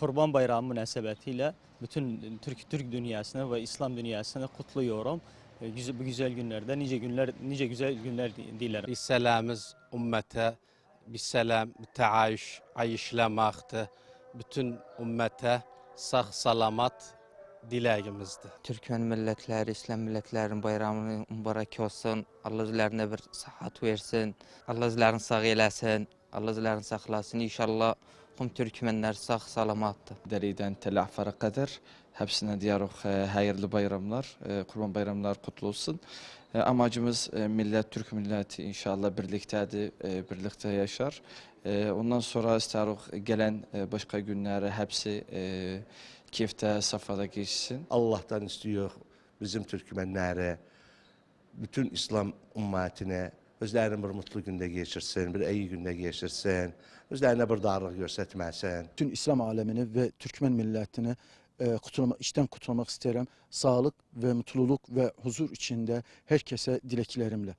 Kurban Bayramı münasebetiyle bütün Türk Türk dünyasını ve İslam dünyasını kutluyorum. E, güzel- Bu güzel günlerde nice günler nice güzel günler dilerim. Bir selamız ümmete, bir selam, bir teayüş, ayışlamaktı. Bütün ümmete sağ salamat dileğimizdi. Türkmen milletleri, İslam milletlerinin bayramı mübarek olsun. Allah üzerine bir sıhhat versin. Allah üzerine sağ eylesin. Allah üzerine saklasın. İnşallah tüm Türkmenler sağ salamattır. Deriden Tel Afara kadar hepsine diyarok e, hayırlı bayramlar, e, kurban bayramlar kutlu olsun. E, Amacımız e, millet, Türk milleti inşallah birliktedir, e, birlikte yaşar. E, Ondan sonra isterok gelen e, başka günleri hepsi e, keyifte, safhada geçsin. Allah'tan istiyor bizim Türkmenlere, bütün İslam ümmetine özlerini bir mutlu günde geçirsin, bir iyi günde geçirsin, özlerine bir darlık göstermesin. bütün İslam alemini ve Türkmen milletini e, kutulma, içten kutlamak isterim. Sağlık ve mutluluk ve huzur içinde herkese dileklerimle.